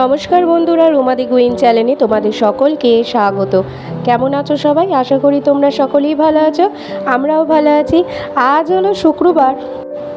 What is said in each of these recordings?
নমস্কার বন্ধুরা, রুমাদি গুইন চ্যানেলে তোমাদের সকলকে স্বাগত। কেমন আছো সবাই? আশা করি তোমরা সকলেই ভালো আছো, আমরাও ভালো আছি। আজ হলো শুক্রবার।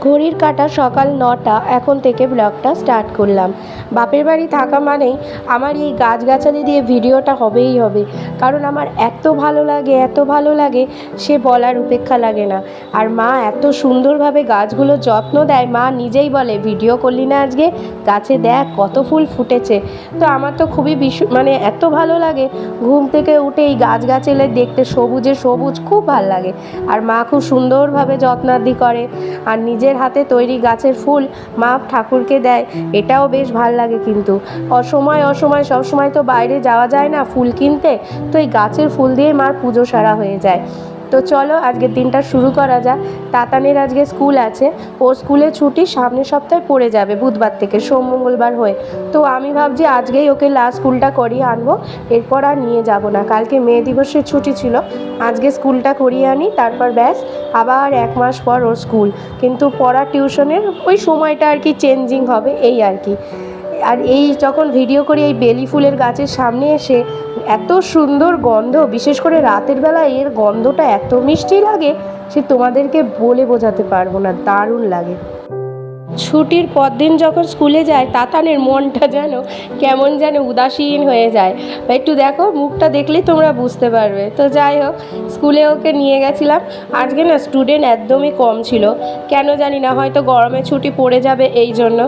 ঘড়ির কাটা সকাল নটা এখন থেকে ব্লগটা স্টার্ট করলাম। বাপের বাড়ি থাকা মানেই আমার এই গাছগাছালি দিয়ে ভিডিওটা হবেই হবে। কারণ আমার এত ভালো লাগে, এত ভালো লাগে, সে বলার উপেক্ষা লাগে না। আর মা এত সুন্দরভাবে গাছগুলো যত্ন দেয়, মা নিজেই বলে, ভিডিও করলি না আজকে? গাছে দেখ কত ফুল ফুটেছে। তো আমার তো খুবই বিশ মানে এত ভালো লাগে, ঘুম থেকে উঠে এই গাছগাছালি দেখতে সবুজে সবুজ, খুব ভালো লাগে। আর মা খুব সুন্দরভাবে যত্নাদি করে। আর নিজের হাতে তৈরি গাছের ফুল মা ঠাকুরকে দেয়। এটাও বেশ ভালো লাগে কিন্তু। অসময় অসময়, সবসময় তো বাইরে যাওয়া যায় না ফুল কিনতে। তো এই গাছের ফুল দিয়ে মার পুজো সারা হয়ে যায়। তো চলো আজকের দিনটা শুরু করা যাক। তাতানের আজকে স্কুল আছে। ওর স্কুলে ছুটি সামনের সপ্তাহে পড়ে যাবে বুধবার থেকে, সোম, মঙ্গলবার হয়ে। তো আমি ভাবছি আজকেই ওকে লাস্ট স্কুলটা করিয়ে আনব। এরপর আর নিয়ে যাব না। কালকে মে দিবসের ছুটি ছিল। আজকে স্কুলটা করিয়ে আনি, তারপর ব্যাস, আবার এক মাস পর ওর স্কুল। কিন্তু পড়া টিউশনের ওই সময়টা আর কি চেঞ্জিং হবে, এই আর কি। আর এই যখন ভিডিও করি, এই বেলি ফুলের গাছের সামনে এসে এত সুন্দর গন্ধ, বিশেষ করে রাতের বেলা এর গন্ধটা এত মিষ্টি লাগে সে তোমাদেরকে বলে বোঝাতে পারব না, দারুণ লাগে। ছুটির পর দিন যখন স্কুলে যায়, তাতানের মনটা যেন কেমন যেন উদাসীন হয়ে যায়। একটু দেখো, মুখটা দেখলেই তোমরা বুঝতে পারবে। তো যাই হোক, স্কুলে ওকে নিয়ে গেছিলাম। আজকে না স্টুডেন্ট একদমই কম ছিল। কেন জানি না, হয়তো গরমে ছুটি পড়ে যাবে এই জন্য।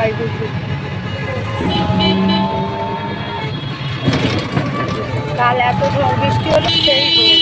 বাড়ি ঢুকবো কাল এত ঝড় বৃষ্টি হলো সেই রোদ।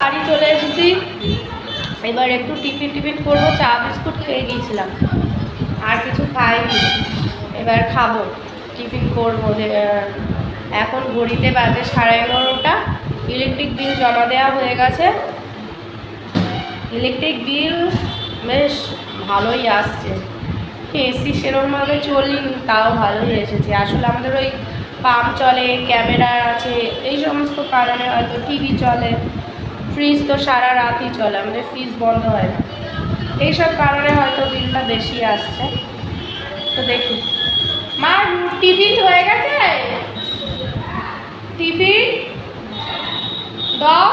বাড়ি চলে এসেছি। এবার একটু টিফিন টিফিন করব, চা, বিস্কুট খেয়ে গিয়েছিলাম। আর কিছু খাইনি। এবার খাব। টিফিন করব এখন ঘড়িতে বাজে সাড়ে এগারোটা। ইলেকট্রিক বিল জমা দেওয়া হয়ে গেছে। ইলেকট্রিক বিল বেশ ভালোই আসছে। এসি সেরকমভাবে চলিনি, তাও ভালোই এসেছে। আসলে আমাদের ওই পাম্প চলে, ক্যামেরা আছে, এই সমস্ত কারণে হয়তো টিভি চলে। ফ্রিজ তো সারা রাতই চলে, আমাদের ফ্রিজ বন্ধ হয় না। এইসব কারণে হয়তো বিলটা বেশি আসছে। তো দেখুন মা, টিফিন হয়ে গেছে? টিফিন দাও।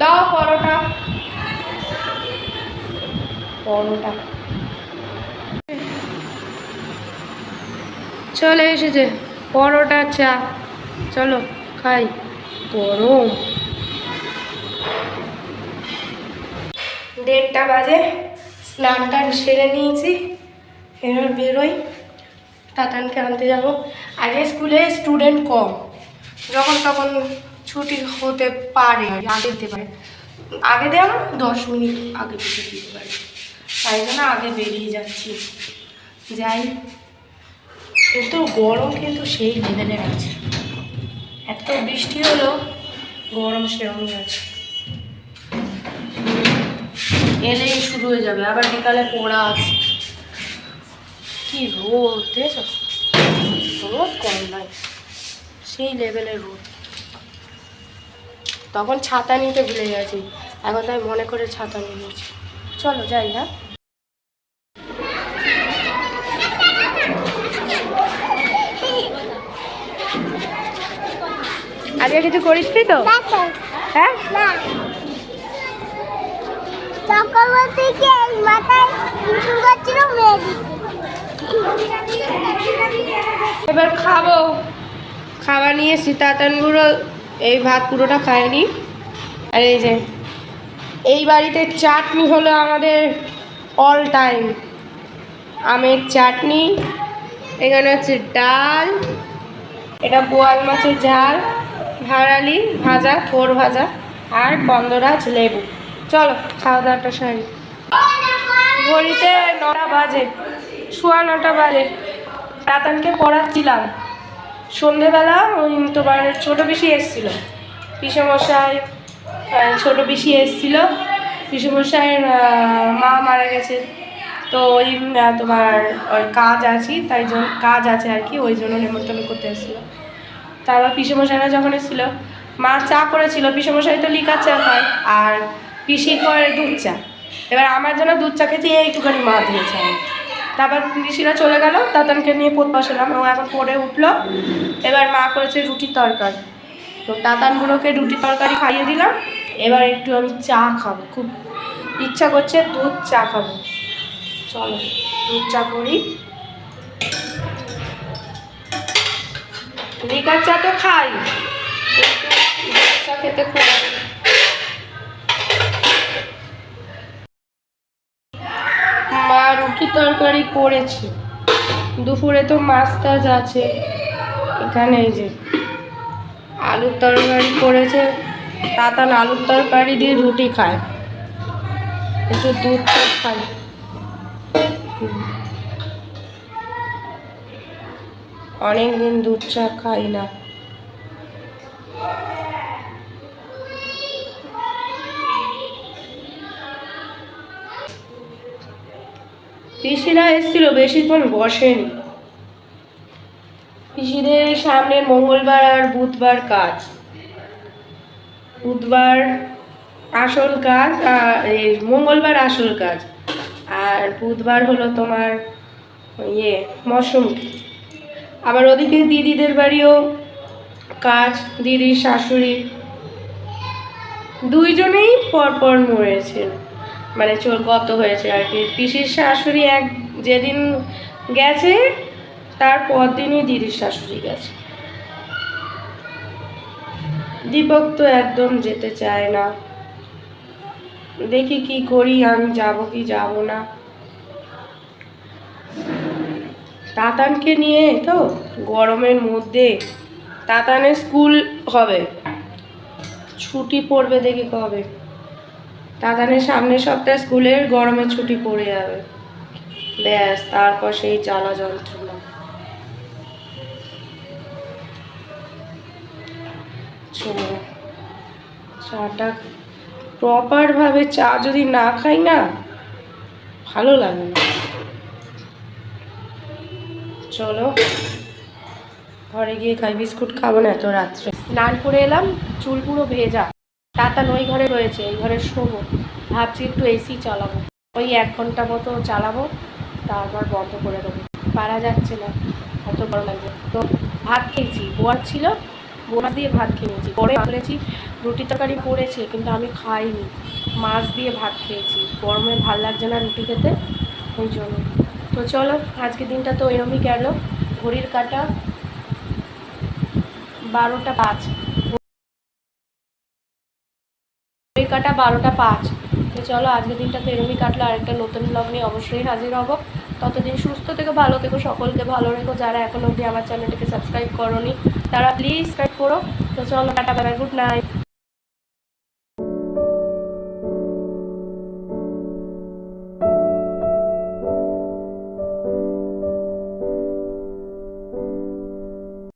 দাও পরোটা। পরোটা। চলে এসেছে, পরোটা, চা। চলো, খাই। গরম। দেড়টা বাজে, স্নান টান সেরে নিয়েছি, এবার বেরোই। তাতানকে আনতে যাব। আগে স্কুলে স্টুডেন্ট কম, যখন তখন ছুটি হতে পারে, আগে দিতে পারে। আগে দেওয়া না, দশ মিনিট আগে দিতে দিতে পারে। তাই জন্য আগে বেরিয়ে যাচ্ছি। যাই। কিন্তু গরম কিন্তু সেই লেভেলের আছে। এত বৃষ্টি হলো, গরম সেরকমই আছে। এলেই শুরু হয়ে যাবে, আবার বিকালে পড়া আছে। কি রোদ রোদ কম নাই সেই লেভেলের রোদ। তখন ছাতা নিতে ভুলে গেছি, এখন তাই মনে করে ছাতা নিয়ে নিয়েছি চলো যাই হ্যাঁ? আজকে কিছু করিস নি তো? হ্যাঁ? এবার খাব। খাবার নিয়ে সীতাতানগুলো এই ভাত পুরোটা খায়নি আর এই যে এই বাড়িতে চাটনি হলো আমাদের অল টাইম আমের চাটনি এখানে হচ্ছে ডাল এটা বোয়াল মাছের ঝাল। ভাড়ালি ভাজা, থোর ভাজা আর বন্দরাজ লেবু। চলো, খাওয়া দাওয়াটা সারি ঘড়িতে নটা বাজে, সোয়া নটা বাজে। রাতানকে পড়াচ্ছিলাম। সন্ধেবেলা ওই তোমার ছোটো পিসি এসেছিল। পিসমশাই ছোটো পিসি এসেছিল। পিসমশাইয়ের মা মারা গেছে। তো ওই তোমার ওই কাজ আছি, তাই জন্য কাজ আছে আর কি, ওই জন্য নেমন্তন্ন করতে এসেছিল। তারপর পিসমশাইরা যখন এসেছিল, মা চা করেছিল, পিসমশাই তো লিকার চা খায়, আর পিসি করে দুধ চা। এবার আমার জন্য দুধ চা খেতে একটুখানি মা দিয়েছে। তারপর পিসিরা চলে গেল তাতানকে নিয়ে পড়তে বসলাম, ও এখন পড়ে উঠল। এবার মা করেছে রুটি তরকারি। তো তাতানগুলোকে রুটি তরকারি খাইয়ে দিলাম। এবার একটু আমি চা খাব, খুব ইচ্ছা করছে দুধ চা খাব। চলো, দুধ চা করি। লিকার চা তো খাই। চা খেতে খুব মা রুটি তরকারি করেছে। দুপুরে তো মাছ টাছ আছে। এখানে এই যে আলুর তরকারি করেছে। তাতান আলুর তরকারি দিয়ে রুটি খায়। একটু দুধ খায়। অনেক দিন দুধ চা খাই না। পিসিরা এসেছিল, বেশিক্ষণ বসেনি। পিসিদের সামনের মঙ্গলবার আর বুধবার কাজ। বুধবার আসল কাজ আর মঙ্গলবার আসল কাজ। আর বুধবার হলো তোমার ইয়ে মশরুম আবার ওদিকে দিদিদের বাড়িও, কাজ দিদির শাশুড়ি। দুইজনেই পরপর মরেছে। মানে চোর গত হয়েছে আর কি। পিসির শাশুড়ি এক যেদিন গেছে, তার দিনই দিদির শাশুড়ি গেছে। দীপক তো একদম যেতে চায় না। দেখি কি করি, আমি যাব কি যাব না। তাতানকে নিয়ে তো গরমের মধ্যে তাতানের স্কুল হবে। ছুটি পড়বে দেখি কবে। তাতানের সামনের সপ্তাহে স্কুলের গরমের ছুটি পড়ে যাবে। ব্যাস, তারপর সেই জ্বালা যন্ত্রণা। চলো, চাটা প্রপারভাবে চা যদি না খাই না, ভালো লাগে না। চলো, ঘরে গিয়ে খাই, বিস্কুট খাব না এত রাত্রে। স্নান করে এলাম, চুল পুরো ভেজা। তাতান ওই ঘরে রয়েছে, এই ঘরে শোবো। ভাবছি একটু এসি চালাবো। ওই এক ঘণ্টা মতো চালাবো তারপর বন্ধ করে দেবো। পারা যাচ্ছে না, এত গরম লাগছে। তো ভাত খেয়েছি, বোয়ার ছিল, বোয়ার দিয়ে ভাত খেয়েছি। পরে বলেছি রুটি তরকারি পড়েছে কিন্তু আমি খাইনি। মাছ দিয়ে ভাত খেয়েছি, গরমে ভালো লাগছে না রুটি খেতে, ওই জন্য। তো চলো আজকে দিনটা তো এরমই গেল। ঘড়ির কাটা বারোটা পাঁচ। ঘড়ির কাটা বারোটা পাঁচ। তো চলো, আজকের দিনটা তো এরমই কাটলো। আরেকটা নতুন ব্লগ নিয়ে অবশ্যই হাজির হব। ততদিন সুস্থ থেকে, ভালো থেকো, সকলকে ভালো রেখো। যারা এখন অবধি আমার চ্যানেলটিকে সাবস্ক্রাইব করোনি, তারা প্লিজ সাবস্ক্রাইব করো। তো চলো, টাটা বাই গুড নাইট